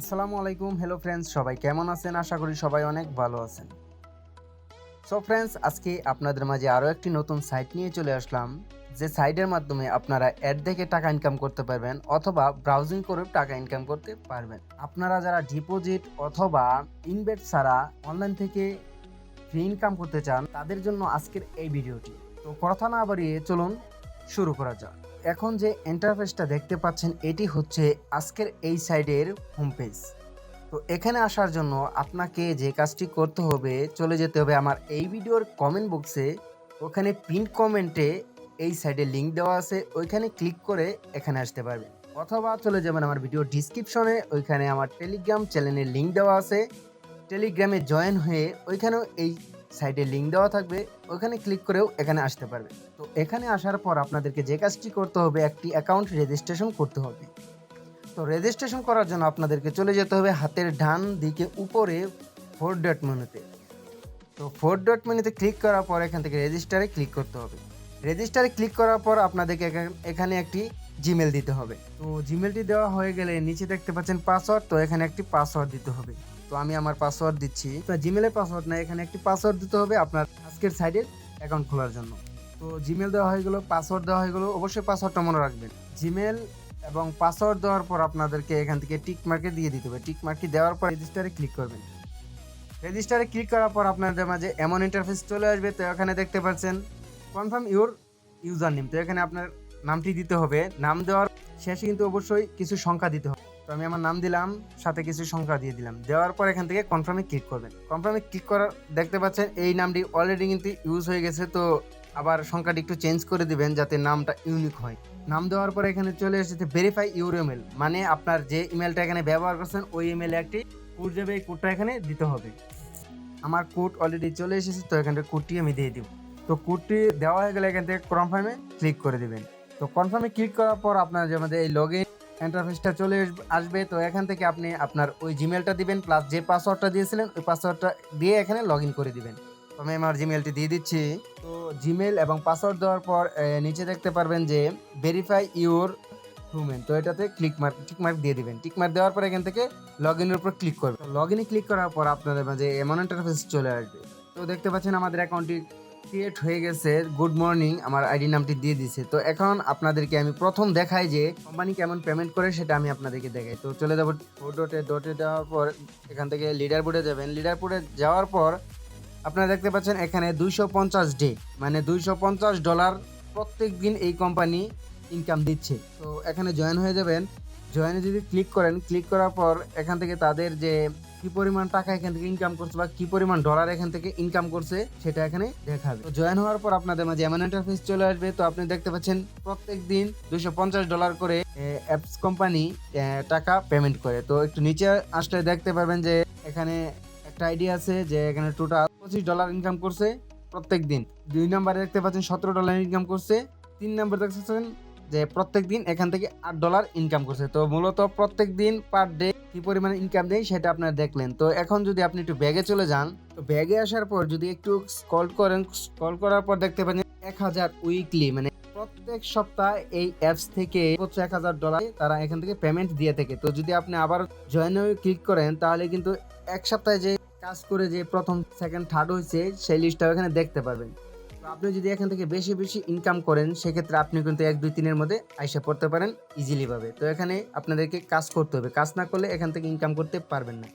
আসসালামু আলাইকুম hello friends সবাই কেমন আছেন? আশা করি সবাই অনেক ভালো আছেন। সো ফ্রেন্ডস আজকে আপনাদের মাঝে আরও একটি নতুন সাইট নিয়ে চলে আসলাম। যে সাইটের মাধ্যমে আপনারা অ্যাড দেখে টাকা ইনকাম করতে পারবেন অথবা ব্রাউজিং করে টাকা ইনকাম করতে পারবেন। আপনারা যারা ডিপোজিট অথবা ইনভেস্ট ছাড়া অনলাইন থেকে ফ্রি ইনকাম করতে চান, তাদের জন্য আজকের এই ভিডিওটি তো কথা না বাড়িয়ে চলুন, শুরু করা যাক। এখন যে ইন্টারফেসটা দেখতে পাচ্ছেন, এটি হচ্ছে আজকের এই সাইডের হোম পেজ তো এখানে আসার জন্য আপনাকে যে কাজটি করতে হবে, চলে যেতে হবে আমার এই ভিডিওর কমেন্ট বক্সে ওখানে পিন কমেন্টে এই সাইডে লিংক দেওয়া আছে, ওইখানে ক্লিক করে এখানে আসতে পারবেন। অথবা চলে যাবেন আমার ভিডিও ডিসক্রিপশনে ওইখানে আমার টেলিগ্রাম চ্যানেলের লিংক দেওয়া আছে। টেলিগ্রামে জয়েন হয়ে ওইখানেও এই সাইডে লিঙ্ক দেওয়া থাকবে, ওখানে ক্লিক করেও এখানে আসতে পারবে। তো এখানে আসার পর আপনাদেরকে যে কাজটি করতে হবে, একটি অ্যাকাউন্ট রেজিস্ট্রেশন করতে হবে। তো রেজিস্ট্রেশন করার জন্য আপনাদেরকে চলে যেতে হবে হাতের ডান দিকে উপরে ফোর ডট মেনুতে তো ফোর ডট মেনুতে ক্লিক করার পর এখান থেকে রেজিস্টারে ক্লিক করতে হবে। রেজিস্টারে ক্লিক করার পর আপনাদেরকে এখানে একটি জিমেল দিতে হবে। তো জিমেলটি দেওয়া হয়ে গেলে নিচে দেখতে পাচ্ছেন পাসওয়ার্ড তো এখানে একটি পাসওয়ার্ড দিতে হবে। তো আমি আমার পাসওয়ার্ড দিচ্ছি। তো জিমেলের পাসওয়ার্ড না এখানে একটি পাসওয়ার্ড দিতে হবে আপনার আজকের সাইডের অ্যাকাউন্ট খোলার জন্য। তো জিমেল দেওয়া হয়ে গেলো পাসওয়ার্ড দেওয়া হয়ে গেলো, অবশ্যই পাসওয়ার্ডটা মনে রাখবেন। জিমেল এবং পাসওয়ার্ড দেওয়ার পর আপনাদেরকে এখান থেকে টিক মার্কে দিয়ে দিতে হবে। টিক মার্কটি দেওয়ার পর রেজিস্টারে ক্লিক করবেন। রেজিস্টারে ক্লিক করার পর আপনাদের মাঝে এমন ইন্টারফেস চলে আসবে, তো এখানে দেখতে পাচ্ছেন কনফার্ম ইউর ইউজার নেম তো এখানে আপনার নামটি দিতে হবে। নাম দেওয়ার শেষে কিন্তু অবশ্যই কিছু সংখ্যা দিতে হবে। তো আমি আমার নাম দিলাম, সাথে কিছু সংখ্যা দিয়ে দিলাম। দেওয়ার পর এখান থেকে কনফার্মে ক্লিক করবেন। কনফার্মে ক্লিক করার, দেখতে পাচ্ছেন এই নামটি অলরেডি কিন্তু ইউজ হয়ে গেছে, তো আবার সংখ্যাটি একটু চেঞ্জ করে দিবেন যাতে নামটা ইউনিক হয়। নাম দেওয়ার পর এখানে চলে এসেছে ভেরিফাই ইউর ইমেল মানে আপনার যে ইমেলটা এখানে ব্যবহার করছেন, ওই ইমেলে একটি কোড যাবে, এই কোডটা এখানে দিতে হবে। আমার কোড অলরেডি চলে এসেছে, তো এখান থেকে কোডটি আমি দিয়ে দিব। তো কোডটি দেওয়া হয়ে গেলে এখান থেকে কনফার্মে ক্লিক করে দিবেন। তো কনফার্মে ক্লিক করার পর আপনার যে আমাদের এই লগ ইন ইন্টারফেসটা চলে আসবে। তো এখান থেকে আপনি আপনার ওই জিমেলটা দিবেন প্লাস যে পাসওয়ার্ডটা দিয়েছিলেন, ওই পাসওয়ার্ডটা দিয়ে এখানে লগ ইন করে দিবেন। তো আমি আমার জিমেলটি দিয়ে দিচ্ছি। তো জিমেল এবং পাসওয়ার্ড দেওয়ার পর নিচে দেখতে পারবেন যে ভেরিফাই ইউর হুমেন তো এটাতে ক্লিক মার্ক টিক মার্ক দিয়ে দিবেন। টিক মার্ক দেওয়ার পর এখান থেকে লগ ইনের উপর ক্লিক করবেন। লগ ইনে ক্লিক করার পর আপনাদের মাঝে এমন ইন্টারফেস চলে আসবে। তো দেখতে পাচ্ছেন আমাদের অ্যাকাউন্টটি ক্রিয়েট হয়ে গেছে গুড মর্নিং আমার আইডি নামটি দিয়ে দিছে। তো এখন আপনাদেরকে আমি প্রথম দেখাই যে কোম্পানি কেমন পেমেন্ট করে, সেটা আমি আপনাদেরকে দেখাই। তো চলে যাব ডটে ডটে দেওয়ার পর এখান থেকে লিডার বোর্ডে যাবেন। লিডার বোর্ডে যাওয়ার পর আপনারা দেখতে পাচ্ছেন এখানে দুইশো পঞ্চাশ ডে মানে দুইশো পঞ্চাশ ডলার প্রত্যেক দিন এই কোম্পানি ইনকাম দিচ্ছে। তো এখানে জয়েন হয়ে যাবেন। জয়েনে যদি ক্লিক করেন ক্লিক করার পর এখান থেকে তাদের যে কি পরিমাণ টাকা এখান থেকে ইনকাম করছে বা কি পরিমাণ ডলার এখান থেকে ইনকাম করছে, সেটা এখানে দেখাবে। তো জয়েন হওয়ার পর আপনাদের মাঝে এমন ইন্টারফেস চলে আসবে, তো আপনি দেখতে পাচ্ছেন প্রত্যেক দিন দুইশো পঞ্চাশ ডলার করে অ্যাপস কোম্পানি টাকা পেমেন্ট করে। তো একটু নিচে আসলে দেখতে পারবেন যে এখানে একটা আইডিয়া আছে যে এখানে টোটাল পঁচিশ ডলার ইনকাম করছে প্রত্যেক দিন। দুই নম্বরে দেখতে পাচ্ছেন সতেরো ডলার ইনকাম করছে। তিন নম্বর দেখতে পাচ্ছেন যে প্রত্যেক দিন এখান থেকে আট ডলার ইনকাম করছে। তো মূলত প্রত্যেক দিন পার ডে কি পরিমাণে ইনকাম দেয় সেটা আপনারা দেখলেন। তো এখন যদি আপনি একটু ব্যাগে চলে যান, তো ব্যাগে আসার পর যদি একটু কল করেন কল করার পর দেখতে পাবেন এক হাজার উইকলি মানে প্রত্যেক সপ্তাহ এই অ্যাপস থেকে হচ্ছে এক হাজার ডলার তারা এখান থেকে পেমেন্ট দিয়ে থাকে। তো যদি আপনি আবার জয়েন ক্লিক করেন, তাহলে কিন্তু এক সপ্তাহে যে কাজ করে যে প্রথম সেকেন্ড থার্ড হয়েছে, সেই লিস্টটা এখানে দেখতে পারবেন। তো আপনি যদি এখান থেকে বেশি বেশি ইনকাম করেন, সেক্ষেত্রে আপনি কিন্তু এক, দুই, তিনের মধ্যে আইসা পড়তে পারেন ইজিলি ভাবে। তো এখানে আপনাদেরকে কাজ করতে হবে। কাজ না করলে এখান থেকে ইনকাম করতে পারবেন না।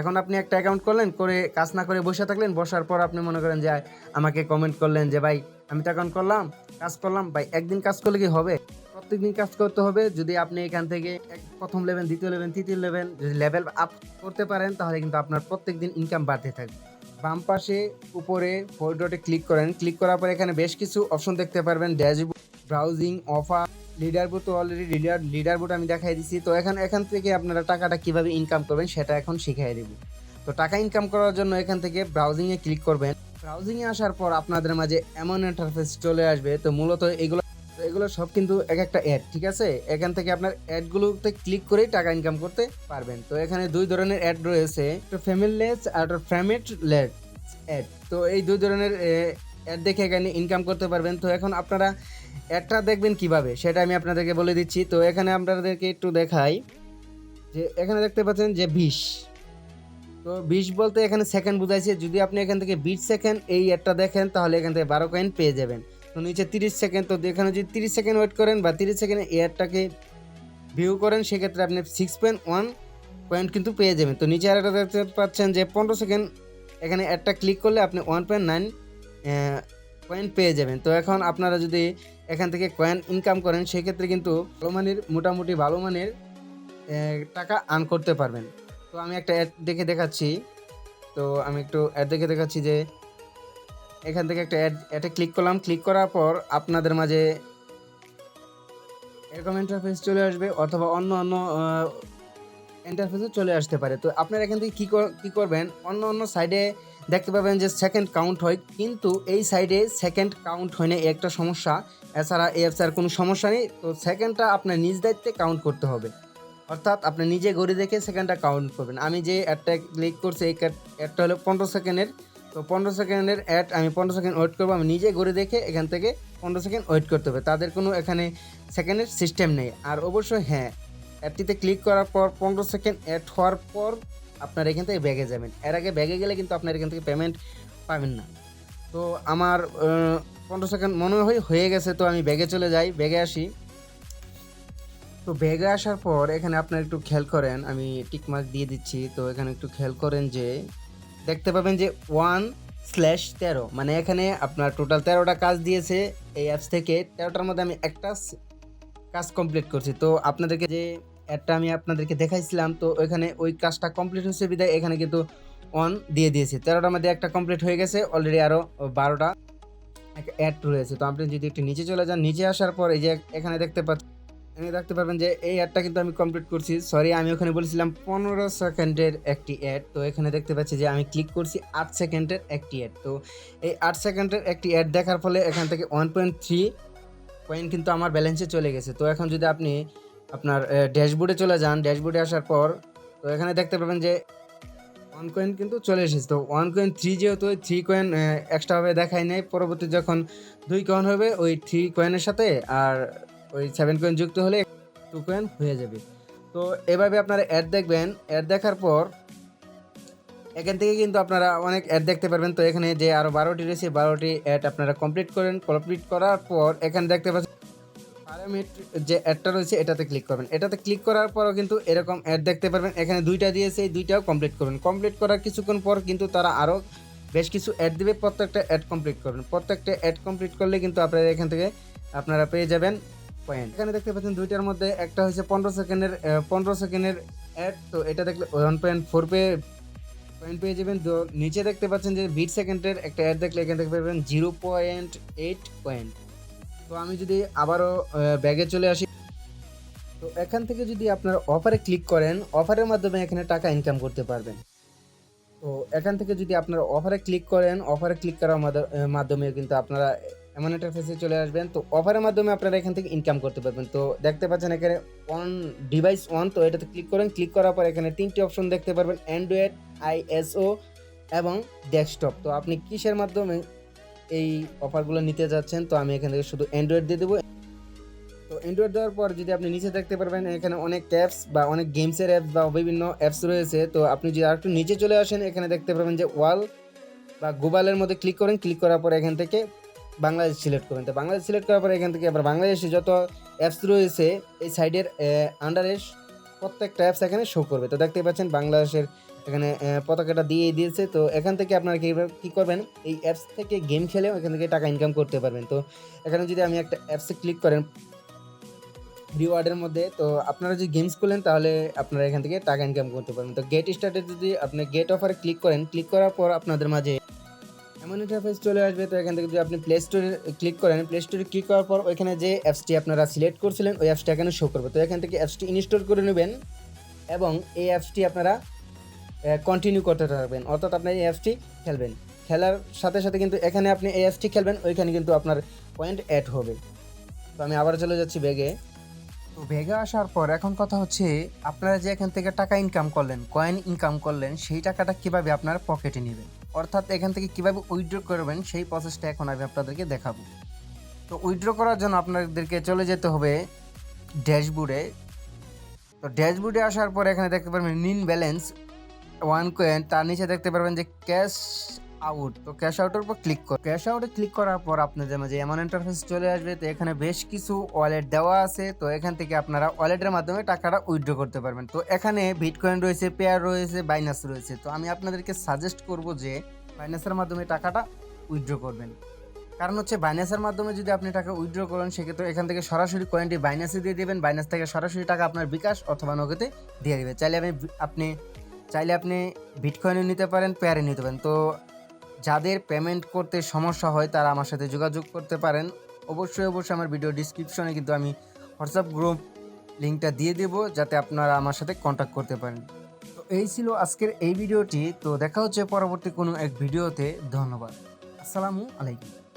এখন আপনি একটা অ্যাকাউন্ট করলেন, করে কাজ না করে বসে থাকলেন, বসার পর আপনি মনে করেন যে, আমাকে কমেন্ট করলেন যে, ভাই, আমি তো অ্যাকাউন্ট করলাম, কাজ করলাম, ভাই, একদিন কাজ করলে কি হবে? প্রত্যেকদিন কাজ করতে হবে। যদি আপনি এখান থেকে প্রথম লেভেল দ্বিতীয় লেভেল তৃতীয় লেভেল যদি লেভেল আপ করতে পারেন, তাহলে কিন্তু আপনার প্রত্যেকদিন ইনকাম বাড়তে থাকবে। বাম পাশে উপরে ফোর ডটে ক্লিক করেন। ক্লিক করার পর এখানে বেশ কিছু অপশন দেখতে পারবেন। Dashboard browsing offer leader board তো অলরেডি লিডার লিডার বোর্ড আমি দেখাই দিচ্ছি তো এখানে, এখান থেকে আপনারা টাকাটা কীভাবে ইনকাম করবেন সেটা এখন শিখিয়ে দেবো। তো টাকা ইনকাম করার জন্য এখান থেকে ব্রাউজিংয়ে ক্লিক করবেন। ব্রাউজিংয়ে আসার পর আপনাদের মাঝে এমন ইন্টারফেস চলে আসবে। তো মূলত এগুলো তো এগুলো সব কিন্তু এক একটা অ্যাড ঠিক আছে? এখান থেকে আপনার অ্যাডগুলোতে ক্লিক করেই টাকা ইনকাম করতে পারবেন। তো এখানে দুই ধরনের অ্যাড রয়েছে, একটা ফ্যামিলিলেস আর একটা ফ্যামিট লেড অ্যাড তো এই দুই ধরনের অ্যাড দেখে এখানে ইনকাম করতে পারবেন। তো এখন আপনারা অ্যাডটা দেখবেন কীভাবে? সেটা আমি আপনাদেরকে বলে দিচ্ছি। তো এখানে আপনাদেরকে একটু দেখাই যে, এখানে দেখতে পাচ্ছেন যে বিশ। তো বিশ বলতে এখানে সেকেন্ড বুঝাইছে। যদি আপনি এখান থেকে বিশ সেকেন্ড এই অ্যাডটা দেখেন, তাহলে এখান থেকে বারো কয়েন পেয়ে যাবেন। তো নিচে তিরিশ সেকেন্ড, তো এখানে যদি তিরিশ সেকেন্ড ওয়েট করেন বা তিরিশ সেকেন্ড এই অ্যাডটাকে ভিউ করেন, সেক্ষেত্রে আপনি সিক্স পয়েন্ট ওয়ান পয়েন্ট কিন্তু পেয়ে যাবেন। তো নিচে আরেকটা দেখতে পাচ্ছেন যে পনেরো সেকেন্ড, এখানে অ্যাডটা ক্লিক করলে আপনি ওয়ান পয়েন্ট নাইন পয়েন্ট পেয়ে যাবেন। তো এখন আপনারা যদি এখান থেকে কয়েন ইনকাম করেন, সেক্ষেত্রে কিন্তু ভালো মানের, মোটামুটি ভালো মানের টাকা আর্ন করতে পারবেন। তো আমি একটা অ্যাড দেখে দেখাচ্ছি। তো আমি একটু অ্যাড দেখে দেখাচ্ছি যে এখান থেকে একটা অ্যাড অ্যাডে ক্লিক করলাম। ক্লিক করার পর আপনাদের মাঝে এরকম ইন্টারফেস চলে আসবে অথবা অন্য অন্য ইন্টারফেসে চলে আসতে পারে। তো আপনারা এখান থেকে কী কী করবেন? অন্য অন্য সাইডে দেখতে পাবেন যে সেকেন্ড কাউন্ট হয়, কিন্তু এই সাইডে সেকেন্ড কাউন্ট হয় না একটা সমস্যা। এছাড়া এই অ্যাপসের কোনো সমস্যা নেই। তো সেকেন্ডটা আপনার নিজ দায়িত্বে কাউন্ট করতে হবে। অর্থাৎ আপনি নিজে ঘড়ি দেখে সেকেন্ডটা কাউন্ট করবেন। আমি যে অ্যাডটা ক্লিক করছি, এই অ্যাডটা হলো পনেরো সেকেন্ডের তো পনেরো সেকেন্ডের অ্যাড, আমি পনেরো সেকেন্ড ওয়েট করব, আমি নিজে ঘড়ি দেখে এখান থেকে পনেরো সেকেন্ড ওয়েট করতে হবে। তাদের কোনো এখানে সেকেন্ডের সিস্টেম নেই। আর অবশ্যই হ্যাঁ অ্যাডটিতে ক্লিক করার পর পনেরো সেকেন্ড অ্যাড হওয়ার পর আপনার এখান থেকে ব্যাগে যাবেন। এর আগে ব্যাগে গেলে কিন্তু আপনার এখান থেকে পেমেন্ট পাবেন না। তো আমার পনেরো সেকেন্ড মনে হয় হয়ে গেছে, তো আমি ব্যাগে চলে যাই, ব্যাগে আসি। তো ব্যাগে আসার পর এখানে আপনার একটু খেয়াল করেন, আমি টিকমার্ক দিয়ে দিচ্ছি, তো এখানে একটু খেয়াল করেন যে দেখতে পাবেন যে ওয়ান স্ল্যাশ তেরো। মানে এখানে আপনার টোটাল তেরোটা কাজ দিয়েছে এই অ্যাপস থেকে। তেরোটার মধ্যে আমি একটা কাজ কমপ্লিট করছি। তো আপনাদেরকে যে অ্যাডটা আমি আপনাদেরকে দেখাইছিলাম, তো ওইখানে ওই কাজটা কমপ্লিট হচ্ছে বিদায়। এখানে কিন্তু অন দিয়ে দিয়েছি। তেরোটার মধ্যে একটা কমপ্লিট হয়ে গেছে। অলরেডি আরও বারোটা অ্যাড রয়েছে। তো আপনি যদি একটু নিচে চলে যান, নিচে আসার পর এই যে এখানে দেখতে পাচ্ছেন দেখতে পারবেন যে এই অ্যাডটা কিন্তু আমি কমপ্লিট করছি। সরি আমি ওখানে বলেছিলাম পনেরো সেকেন্ডের একটি অ্যাড তো এখানে দেখতে পাচ্ছি যে আমি ক্লিক করছি আট সেকেন্ডের একটি অ্যাড তো এই আট সেকেন্ডের একটি অ্যাড দেখার ফলে এখান থেকে ওয়ান পয়েন্ট থ্রি পয়েন্ট কিন্তু আমার ব্যালেন্সে চলে গেছে। তো এখন যদি আপনি আপনার ড্যাশবোর্ডে চলে যান ড্যাশবোর্ডে আসার পর, তো এখানে দেখতে পাবেন যে ওয়ান কয়েন কিন্তু চলে এসেছে। তো ওয়ান কয়েন থ্রি যেহেতু থ্রি কয়েন এক্সট্রাভাবে দেখায় নেই, পরবর্তী যখন দুই কয়েন হবে, ওই থ্রি কয়েনের সাথে, আর ওই সেভেন কয়েন যুক্ত হলে টু কয়েন হয়ে যাবে। তো এভাবে আপনারা অ্যাড দেখবেন। অ্যাড দেখার পর এখান থেকে কিন্তু আপনারা অনেক অ্যাড দেখতে পারবেন। তো এখানে যে আরও বারোটি রয়েছে বারোটি অ্যাড আপনারা কমপ্লিট করেন। কমপ্লিট করার পর এখানে দেখতে পাচ্ছেন প্যারামিট যে অ্যাডটা রয়েছে, এটাতে ক্লিক করবেন। এটাতে ক্লিক করার পরও কিন্তু এরকম অ্যাড দেখতে পারবেন। এখানে দুইটা দিয়েছে, এই দুইটাও কমপ্লিট করবেন। কমপ্লিট করার কিছুক্ষণ পর কিন্তু তারা আরও বেশ কিছু অ্যাড দেবে। প্রত্যেকটা অ্যাড কমপ্লিট করবেন। প্রত্যেকটা অ্যাড কমপ্লিট করলে কিন্তু আপনারা এখান থেকে আপনারা পেয়ে যাবেন। পয়েন্ট এখানে দেখতে পাচ্ছেন দুইটার মধ্যে একটা হচ্ছে পনেরো সেকেন্ডের পনেরো সেকেন্ডের অ্যাড তো এটা দেখলে ওয়ান পয়েন্ট ফোর পে পয়েন্ট পেয়ে যাবেন। তো নিচে দেখতে পাচ্ছেন যে বিট সেকেন্ডের একটা অ্যাড দেখলে এখানে দেখতে পাবেন জিরো পয়েন্ট এইট পয়েন্ট তো আমি যদি আবারও ব্যাগে চলে আসি। তো এখান থেকে যদি আপনার অফারে ক্লিক করেন অফারের মাধ্যমে এখানে টাকা ইনকাম করতে পারবেন। তো এখান থেকে যদি আপনারা অফারে ক্লিক করেন অফারে ক্লিক করার মাধ্যমে কিন্তু আপনারা এমন একটা ফেসে চলে আসবেন। তো অফারের মাধ্যমে আপনারা এখান থেকে ইনকাম করতে পারবেন। তো দেখতে পাচ্ছেন এখানে অন ডিভাইস অন তো এটাতে ক্লিক করেন। ক্লিক করার পর এখানে তিনটি অপশন দেখতে পারবেন অ্যান্ড্রয়েড আইএসও এবং ডেস্কটপ তো আপনি কিসের মাধ্যমে এই অফারগুলো নিতে যাচ্ছেন? তো আমি এখান থেকে শুধু অ্যান্ড্রয়েড দিয়ে দেবো। তো অ্যান্ড্রয়েড দেওয়ার পর যদি আপনি নিচে দেখতে পারবেন, এখানে অনেক অ্যাপস বা অনেক গেমসের অ্যাপস বা বিভিন্ন অ্যাপস রয়েছে। তো আপনি যদি আরেকটু নিচে চলে আসেন, এখানে দেখতে পারবেন যে ওয়াল বা গুগলের মধ্যে ক্লিক করেন। ক্লিক করার পর এখান থেকে বাংলাদেশ সিলেক্ট করবেন। তো বাংলাদেশ সিলেক্ট করার পর এখান থেকে আবার বাংলাদেশে যত অ্যাপস রয়েছে, এই সাইডের আন্ডারে প্রত্যেকটা অ্যাপস এখানে শো করবে। তো দেখতেই পাচ্ছেন বাংলাদেশের এখানে পতাকাটা দিয়ে দিয়েছে। তো এখান থেকে আপনারা কী কী করবেন, এই অ্যাপস থেকে গেম খেলেও এখান থেকে টাকা ইনকাম করতে পারবেন। তো এখানে যদি আমি একটা অ্যাপসে ক্লিক করেন রিওয়ার্ডের মধ্যে, তো আপনারা যদি গেমস করলেন তাহলে আপনারা এখান থেকে টাকা ইনকাম করতে পারবেন। তো গেট স্টার্টে যদি আপনি গেট অফারে ক্লিক করেন ক্লিক করার পর আপনাদের মাঝে এমন ইন্টারফেস চলে আসবে, তো এখান থেকে যদি আপনি প্লে স্টোরে ক্লিক করেন প্লে স্টোরে ক্লিক করার পর ওইখানে যে অ্যাপসটি আপনারা সিলেক্ট করছিলেন, ওই অ্যাপসটা এখানে শো করবে। তো এখান থেকে অ্যাপসটি ইনস্টল করে নেবেন এবং এই অ্যাপসটি আপনারা কন্টিনিউ করতে থাকবেন। অর্থাৎ আপনি এই অ্যাপসটি খেলবেন। খেলার সাথে সাথে কিন্তু এখানে আপনি এই অ্যাপসটি খেলবেন, ওইখানে কিন্তু আপনার পয়েন্ট অ্যাড হবে। তো আমি আবার চলে যাচ্ছি ব্যাগে তো ভেগে আসার পর এখন কথা হচ্ছে, আপনারা যে এখান থেকে টাকা ইনকাম করলেন কয়েন ইনকাম করলেন, সেই টাকাটা কীভাবে আপনারা পকেটে নেবেন? অর্থাৎ এখান থেকে কীভাবে উইথড্র করবেন সেই প্রসেসটা এখন আমি আপনাদেরকে দেখাবো। তো উইথড্র করার জন্য আপনাদেরকে চলে যেতে হবে ড্যাশবোর্ডে। তো ড্যাশবোর্ডে আসার পর এখানে দেখতে পারবেন নিন ব্যালেন্স ওয়ান কয়েন তার নিচে দেখতে পারবেন যে ক্যাশ আউট। তো ক্যাশ আউটের উপর ক্লিক কর। ক্যাশ আউটে ক্লিক করার পর আপনাদের মাঝে এমন ইন্টারফেস চলে আসবে, তো এখানে বেশ কিছু ওয়ালেট দেওয়া আছে। তো এখান থেকে আপনারা ওয়ালেটের মাধ্যমে টাকাটা উইথড্র করতে পারবেন। তো এখানে বিটকয়েন রয়েছে পেয়ার রয়েছে বাইনাস রয়েছে। তো আমি আপনাদেরকে সাজেস্ট করব যে বাইনাসের মাধ্যমে টাকাটা উইথড্র করবেন। কারণ হচ্ছে বাইনাসের মাধ্যমে যদি আপনি টাকা উইথড্র করেন, সেক্ষেত্রে এখান থেকে সরাসরি কয়েনটি বাইনাসে দিয়ে দেবেন। বাইনাস থেকে সরাসরি টাকা আপনার বিকাশ অথবা নগদে দিয়ে দেবে। চাইলে আপনি আপনি, চাইলে আপনি বিটকয়েনে নিতে পারেন পেয়ারে নিতে পারেন। তো যাদের পেমেন্ট করতে সমস্যা হয়, তারা আমার সাথে যোগাযোগ করতে পারেন। অবশ্যই অবশ্যই আমার ভিডিও ডিসক্রিপশনে কিন্তু আমি হোয়াটসঅ্যাপ গ্রুপ লিঙ্কটা দিয়ে দেব, যাতে আপনারা আমার সাথে কন্ট্যাক্ট করতে পারেন। তো এই ছিল আজকের এই ভিডিওটি তো দেখা হচ্ছে পরবর্তী কোনো এক ভিডিওতে ধন্যবাদ। আসসালামু আলাইকুম।